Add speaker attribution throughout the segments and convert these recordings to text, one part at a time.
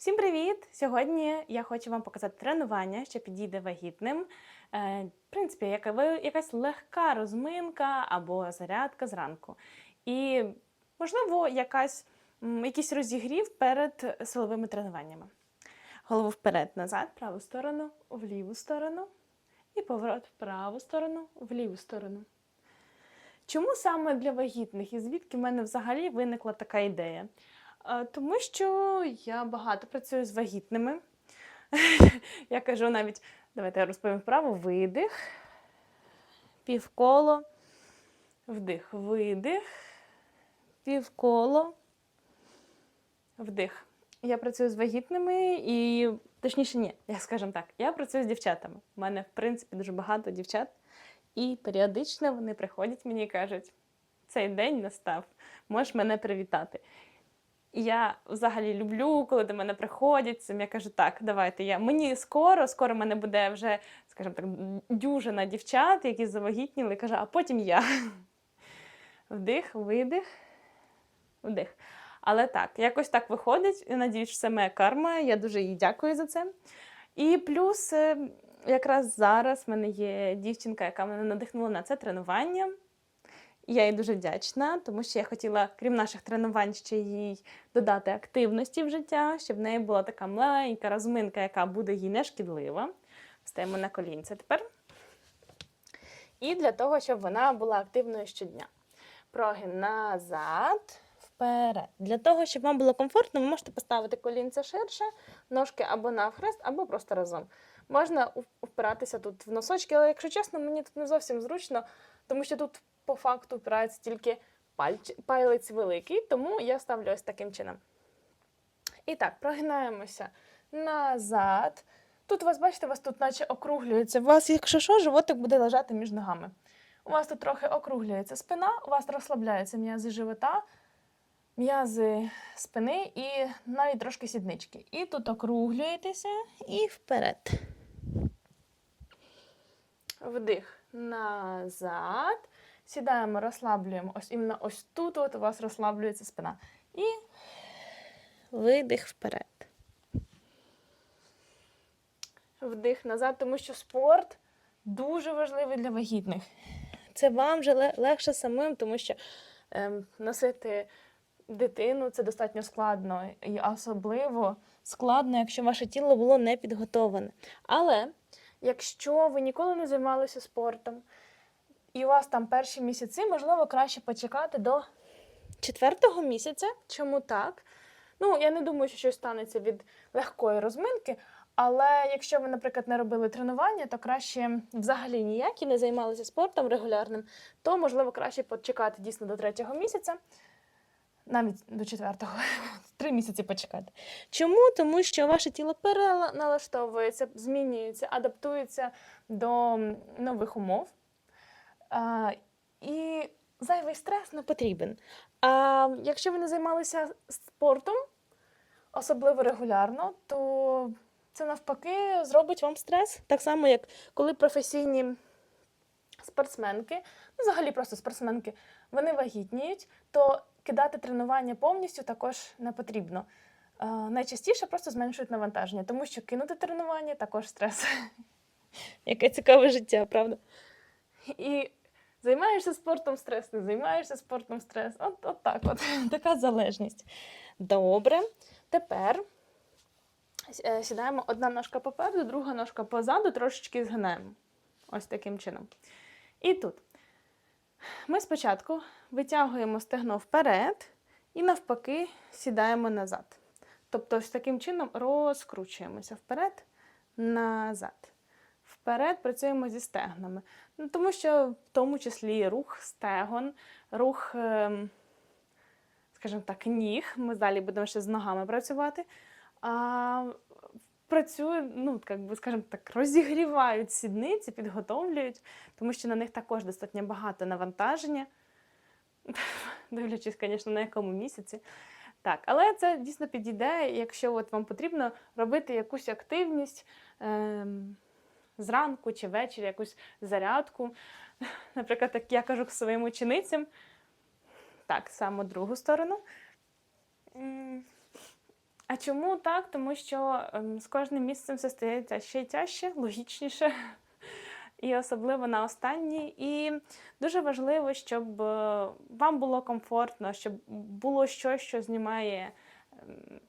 Speaker 1: Всім привіт! Сьогодні я хочу вам показати тренування, що підійде вагітним. Е, В принципі, яка- якась легка розминка або зарядка зранку. І, можливо, якась, якийсь розігрів перед силовими тренуваннями. Голову вперед, назад, праву сторону, в ліву сторону. І поворот в праву сторону, в ліву сторону. Чому саме для вагітних і звідки в мене взагалі виникла така ідея? Е, Тому що я багато працюю з вагітними. Я кажу навіть, давайте я розповім вправо, видих, півколо, вдих, видих, півколо, вдих. Я працюю з вагітними і, точніше, ні, я скажімо так, я працюю з дівчатами. У мене, в принципі, дуже багато дівчат, і періодично вони приходять мені і кажуть: цей день настав, можеш мене привітати. І Я взагалі люблю, коли до мене приходять. цим. Я кажу, так, давайте я. Мені скоро, скоро в мене буде вже, скажімо так, дюжина дівчат, які завагітніли. Кажу, а потім я. Вдих, видих, вдих. Але так, якось так виходить. І надіюсь, що це моя карма. Я дуже їй дякую за це. І плюс, е, якраз зараз в мене є дівчинка, яка мене надихнула на це тренування. Я їй дуже вдячна, тому що я хотіла, крім наших тренувань, ще їй додати активності в життя, щоб в неї була така маленька розминка, яка буде їй не шкідлива. Стаємо на колінця тепер. І для того, щоб вона була активною щодня. Прогин назад, вперед. Для того, щоб вам було комфортно, ви можете поставити колінця ширше, ножки або навхрест, або просто разом. Можна впиратися тут в носочки, але якщо чесно, мені тут не зовсім зручно, тому що тут по факту впирається тільки пальч... палець великий, тому я ставлю ось таким чином. І так, прогинаємося назад. Тут у вас, бачите, у вас тут наче округлюється. У вас, якщо що, животик буде лежати між ногами. У вас тут трохи округлюється спина, у вас розслабляються м'язи живота, м'язи спини і навіть трошки сіднички. І тут округлюєтеся і вперед. Вдих назад. Сідаємо, розслаблюємо. Ось іменно ось тут от у вас розслаблюється спина. І видих вперед. Вдих назад, тому що спорт дуже важливий для вагітних. Це вам вже легше самим, тому що ем, носити дитину це достатньо складно. І особливо складно, якщо ваше тіло було не підготоване. Але якщо ви ніколи не займалися спортом, і у вас там перші місяці, можливо, краще почекати до четвертого місяця. Чому так? Ну, я не думаю, що щось станеться від легкої розминки. Але якщо ви, наприклад, не робили тренування, то краще взагалі ніякі не займалися спортом регулярним, то можливо краще почекати дійсно до третього місяця, навіть до четвертого, три місяці почекати. Чому? Тому що ваше тіло переналаштовується, змінюється, адаптується до нових умов. А, і зайвий стрес не потрібен. А якщо ви не займалися спортом, особливо регулярно, то це навпаки зробить вам стрес. Так само, як коли професійні спортсменки, ну, взагалі просто спортсменки, вони вагітніють, то кидати тренування повністю також не потрібно. Найчастіше просто зменшують навантаження, тому що кинути тренування також стрес. Яке цікаве життя, правда? І займаєшся спортом стрес, не займаєшся спортом стрес. От, от так от. Така залежність. Добре. Тепер е, сідаємо одна ножка попереду, друга ножка позаду, трошечки згинаємо. Ось таким чином. І тут. Ми спочатку витягуємо стегно вперед і навпаки сідаємо назад. Тобто, ось таким чином розкручуємося вперед, назад. Вперед працюємо зі стегнами. Ну, тому що в тому числі рух стегон, рух, ем, скажімо так, ніг. Ми далі будемо ще з ногами працювати. А, працює, ну, як би, скажімо так, розігрівають сідниці, підготовлюють, тому що на них також достатньо багато навантаження. Дивлячись, звісно, на якому місяці. Так, але це дійсно підійде, якщо от вам потрібно робити якусь активність. Ем, зранку чи ввечері якусь зарядку. Наприклад, як я кажу своїм ученицям, так, само другу сторону. А чому так? Тому що ем, з кожним місяцем все стається ще й тяжче, логічніше. І особливо на останній. І дуже важливо, щоб е, вам було комфортно, щоб було щось, що знімає ем,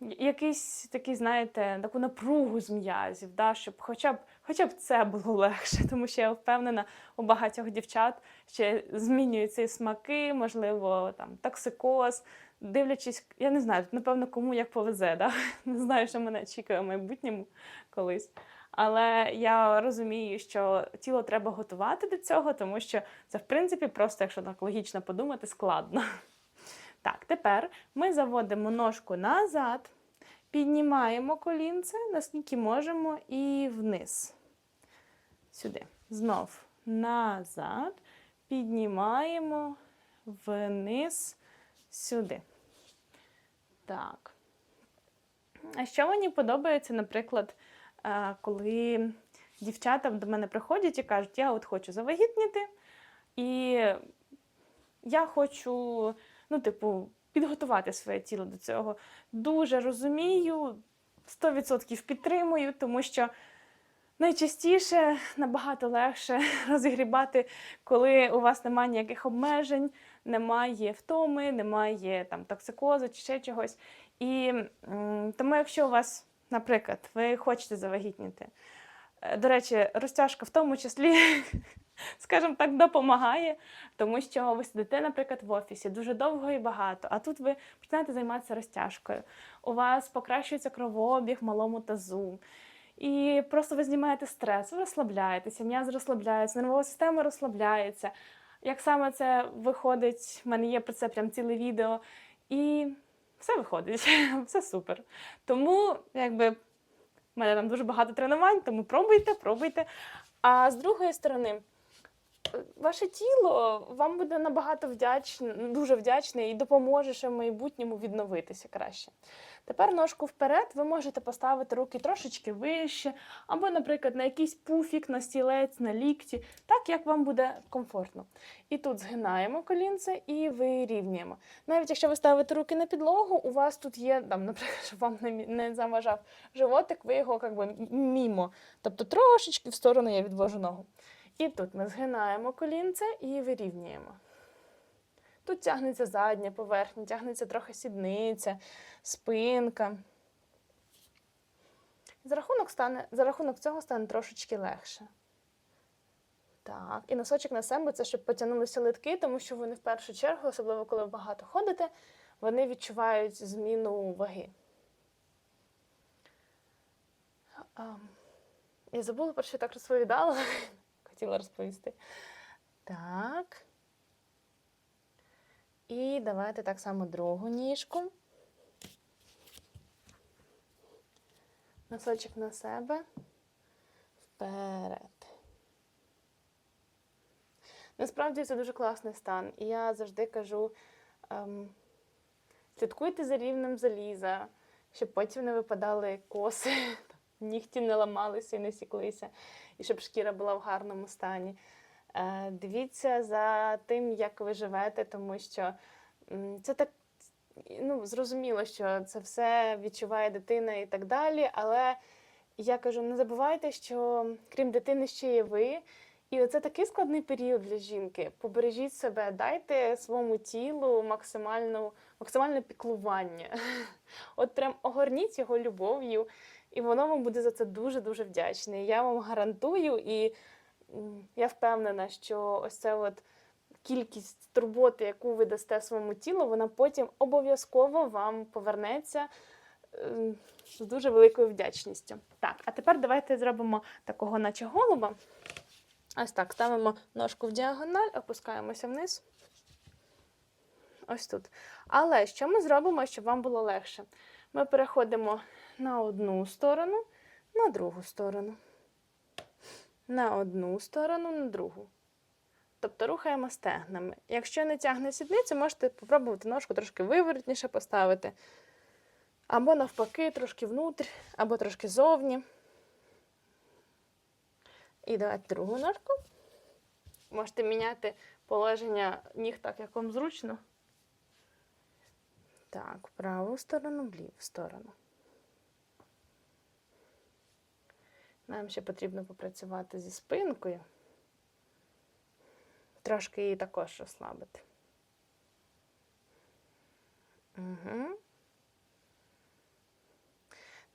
Speaker 1: якийсь такий, знаєте, таку напругу з м'язів, да, щоб хоча б, хоча б це було легше, тому що я впевнена, у багатьох дівчат ще змінюються і смаки, можливо, там токсикоз. Дивлячись, я не знаю, напевно, кому як повезе, да? не знаю, що мене чекає в майбутньому колись. Але я розумію, що тіло треба готувати до цього, тому що це, в принципі, просто, якщо так логічно подумати, складно. Так, тепер ми заводимо ножку назад, піднімаємо колінце, наскільки можемо, і вниз. Сюди. Знов назад, піднімаємо вниз, сюди. Так. А що мені подобається, наприклад, е, коли дівчата до мене приходять і кажуть, я от хочу завагітніти, і я хочу, ну, типу, підготувати своє тіло до цього. Дуже розумію, 100% підтримую, тому що найчастіше набагато легше розігрібати, коли у вас немає ніяких обмежень, немає втоми, немає там токсикозу чи ще чогось. І тому, якщо у вас, наприклад, ви хочете завагітніти, до речі, розтяжка в тому числі, скажімо так, допомагає, тому що ви сидите, наприклад, в офісі дуже довго і багато, а тут ви починаєте займатися розтяжкою. У вас покращується кровообіг малому тазу. І просто ви знімаєте стрес, ви розслабляєтеся, м'яз розслабляється, нервова система розслабляється. Як саме це виходить, в мене є про це прям ціле відео. І все виходить, все супер. Тому, якби, в мене там дуже багато тренувань, тому пробуйте, пробуйте. А з другої сторони, ваше тіло вам буде набагато вдячне, дуже вдячне і допоможе ще в майбутньому відновитися краще. Тепер ножку вперед ви можете поставити руки трошечки вище, або, наприклад, на якийсь пуфік, на стілець, на лікті, так як вам буде комфортно. І тут згинаємо колінце і вирівнюємо. Навіть якщо ви ставите руки на підлогу, у вас тут є, там, наприклад, щоб вам не, заважав животик, ви його як мімо. Тобто трошечки в сторону я відвожу ногу. І тут ми згинаємо колінце і вирівнюємо. Тут тягнеться задня поверхня, тягнеться трохи сідниця, спинка. За рахунок, стане, за рахунок цього стане трошечки легше. Так, і носочок на себе це щоб потягнулися литки, тому що вони в першу чергу, особливо коли ви багато ходите, вони відчувають зміну ваги. Я забула, про що я так розповідала. Хотіла розповісти. Так. І давайте так само другу ніжку. Носочок на себе. Вперед. Насправді це дуже класний стан. І я завжди кажу: ем, слідкуйте за рівнем заліза, щоб потім не випадали коси, нігті не ламалися і не сіклися, і щоб шкіра була в гарному стані. Е, Дивіться за тим, як ви живете, тому що це так ну, зрозуміло, що це все відчуває дитина і так далі. Але я кажу, не забувайте, що крім дитини ще є ви. І це такий складний період для жінки. Побережіть себе, дайте своєму тілу максимальну, максимальне піклування. От прям огорніть його любов'ю, і воно вам буде за це дуже-дуже вдячне. Я вам гарантую, і я впевнена, що ось це от кількість турботи, яку ви дасте своєму тілу, вона потім обов'язково вам повернеться е, з дуже великою вдячністю. Так, а тепер давайте зробимо такого, наче голуба. Ось так, ставимо ножку в діагональ, опускаємося вниз. Ось тут. Але що ми зробимо, щоб вам було легше? Ми переходимо на одну сторону, на другу сторону. На одну сторону, на другу. Тобто рухаємо стегнами. Якщо не тягне сідницю, можете спробувати ножку трошки виворотніше поставити. Або навпаки, трошки внутрь, або трошки зовні. І давайте другу ножку. Можете міняти положення ніг так, як вам зручно. Так, в праву сторону, в ліву сторону. Нам ще потрібно попрацювати зі спинкою. Трошки її також розслабити. Угу.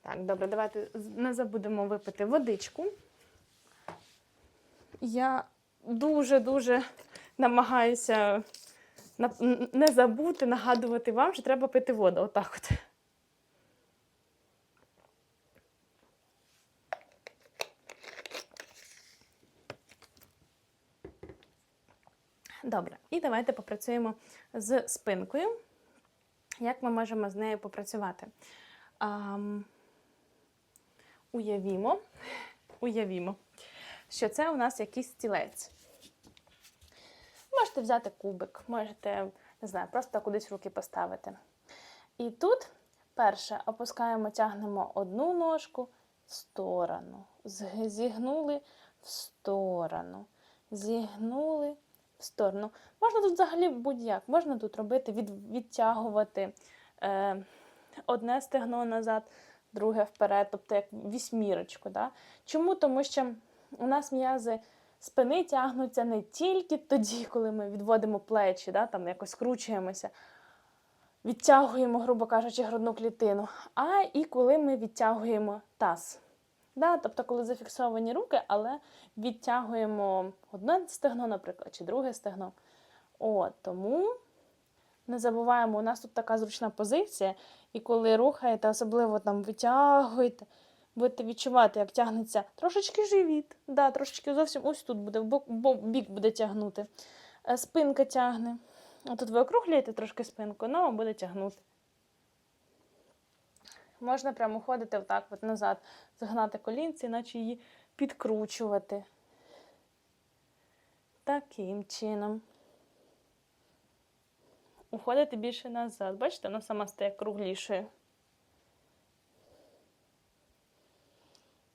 Speaker 1: Так, добре, давайте не забудемо випити водичку. Я дуже-дуже намагаюся не забути нагадувати вам, що треба пити воду. Отак от. Добре, і давайте попрацюємо з спинкою. Як ми можемо з нею попрацювати? Ам, уявімо, уявімо, що це у нас якийсь стілець. Можете взяти кубик, можете, не знаю, просто кудись руки поставити. І тут перше опускаємо, тягнемо одну ножку в сторону, зігнули в сторону, зігнули в сторону. Можна тут взагалі будь-як, можна тут робити, від, відтягувати е, одне стегно назад, друге вперед, тобто як вісьмірочку. Да? Чому? Тому що у нас м'язи спини тягнуться не тільки тоді, коли ми відводимо плечі, да, там якось скручуємося, відтягуємо, грубо кажучи, грудну клітину, а і коли ми відтягуємо таз. Да, тобто, коли зафіксовані руки, але відтягуємо одне стегно, наприклад, чи друге стегно. От, тому не забуваємо, у нас тут така зручна позиція, і коли рухаєте, особливо там витягуєте, будете відчувати, як тягнеться трошечки живіт, да, трошечки зовсім ось тут буде, в бок, бік буде тягнути. Е, Спинка тягне. Тут ви округлюєте трошки спинку, ну, буде тягнути. Можна прямо ходити отак от назад, загнати колінці, наче її підкручувати. Таким чином. Уходити більше назад. Бачите, вона сама стає круглішою.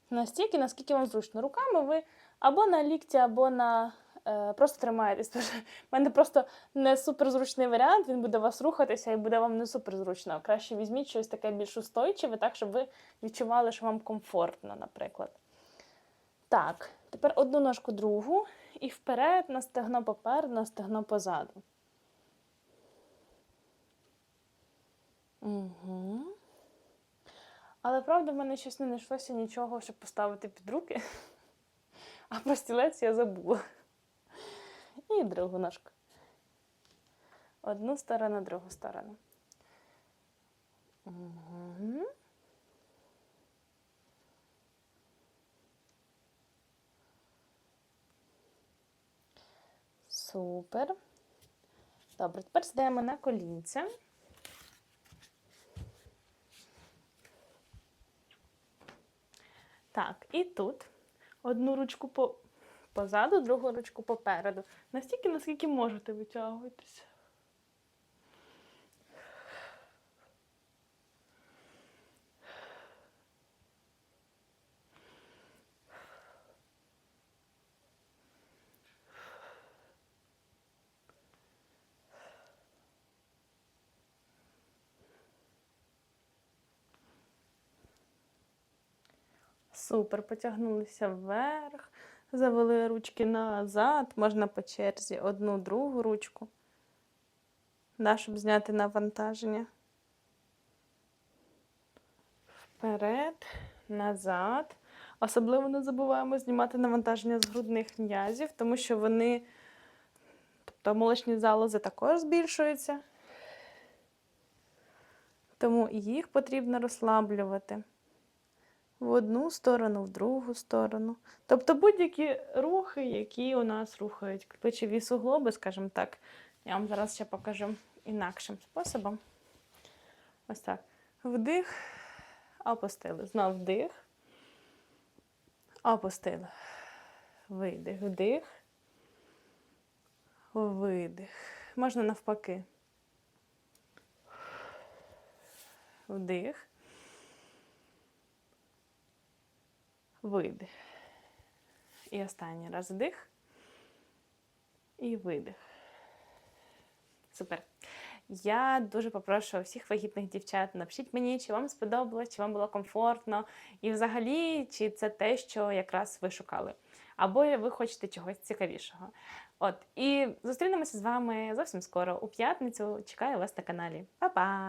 Speaker 1: Настільки, наскільки вам зручно. Руками ви або на лікті, або на. Е, просто тримаєтесь. Тож, в мене просто не суперзручний варіант, він буде вас рухатися і буде вам не суперзручно. Краще візьміть щось таке більш устойчиве, так, щоб ви відчували, що вам комфортно, наприклад. Так, тепер одну ножку другу і вперед на стегно попереду, на стегно позаду. Угу. Але правда, в мене щось не знайшлося нічого, щоб поставити під руки. А про стілець я забула. І другу ножку. Одну сторону, другу сторону. Супер. Добре, тепер сідаємо на колінця. Так, і тут одну ручку по... позаду, другу ручку попереду. Настільки, наскільки можете витягуйтеся. Супер, потягнулися вверх, завели ручки назад, можна по черзі одну другу ручку, да, щоб зняти навантаження. Вперед, назад. Особливо не забуваємо знімати навантаження з грудних м'язів, тому що вони, тобто молочні залози також збільшуються. Тому їх потрібно розслаблювати в одну сторону, в другу сторону. Тобто будь-які рухи, які у нас рухають плечові суглоби, скажімо так. Я вам зараз ще покажу інакшим способом. Ось так. Вдих, опустили. Знов вдих. Опустили. Видих, вдих. Видих. Можна навпаки. Вдих. Видих. І останній раз вдих. І видих. Супер. Я дуже попрошу всіх вагітних дівчат, напишіть мені, чи вам сподобалось, чи вам було комфортно, і взагалі, чи це те, що якраз ви шукали, або ви хочете чогось цікавішого. От і зустрінемося з вами зовсім скоро у п'ятницю. Чекаю вас на каналі. Па-па!